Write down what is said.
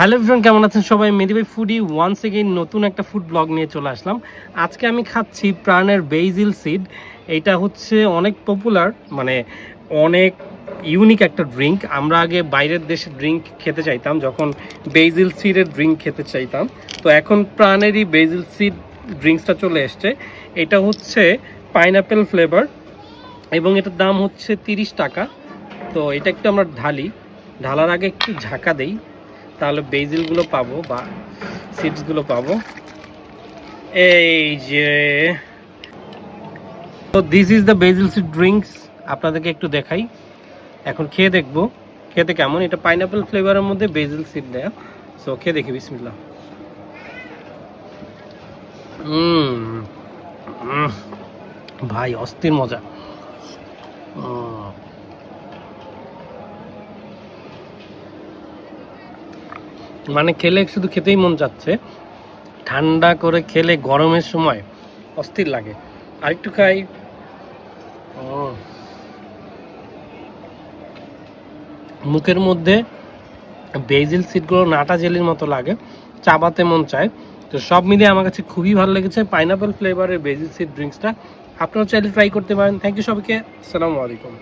Hello friend কেমন আছেন সবাই? মেদিবাই ফুডি ওয়ান্স এগেইন নতুন একটা ফুড ব্লগ নিয়ে চলে আসলাম। আজকে আমি খাচ্ছি প্রাণের বেইজিল সিড এটা হচ্ছে অনেক পপুলার মানে অনেক ইউনিক একটা ড্রিঙ্ক আমরা আগে বাইরের দেশে ড্রিঙ্ক খেতে চাইতাম, যখন বেইজিল সিডের ড্রিঙ্ক খেতে চাইতাম। তো এখন প্রাণেরই বেইজিল সিড ড্রিঙ্কসটা চলে এসছে। এটা হচ্ছে পাইনাপেল ফ্লেভার এবং এটার দাম হচ্ছে তিরিশ টাকা। তো এটা একটু আমরা ঢালি। ঢালার আগে একটু ঝাঁকা দেই। তাহলে বেজিলগুলো পাবো বা সিডসগুলো পাবো। এই যে, তো this is the basil seed drinks আপনাদেরকে একটু দেখাই। এখন খেয়ে দেখব। খেতে কেমন? এটা পাইনাপেল ফ্লেভারের মধ্যে বেজিল সিড দেয়া সো খেয়ে দেখি বিসমিল্লা ভাই, অস্থির মজা। মানে খেলে শুধু খেতেই মন যাচ্ছে। ঠান্ডা করে খেলে গরমের সময় অস্থির লাগে। আরেকটু খাই। মুখের মধ্যে বেজিল সিটগুলো নাটা জেলির মতো লাগে, চাবাতে মন চায়। তো সব মিলিয়ে আমার কাছে খুবই ভালো লেগেছে। পাইনাপেল ফ্লেভারের বেজিল সিট ড্রিঙ্কসটা আপনারা চাইলে ট্রাই করতে পারেন। থ্যাংক ইউ সবাইকে। আসসালামু আলাইকুম।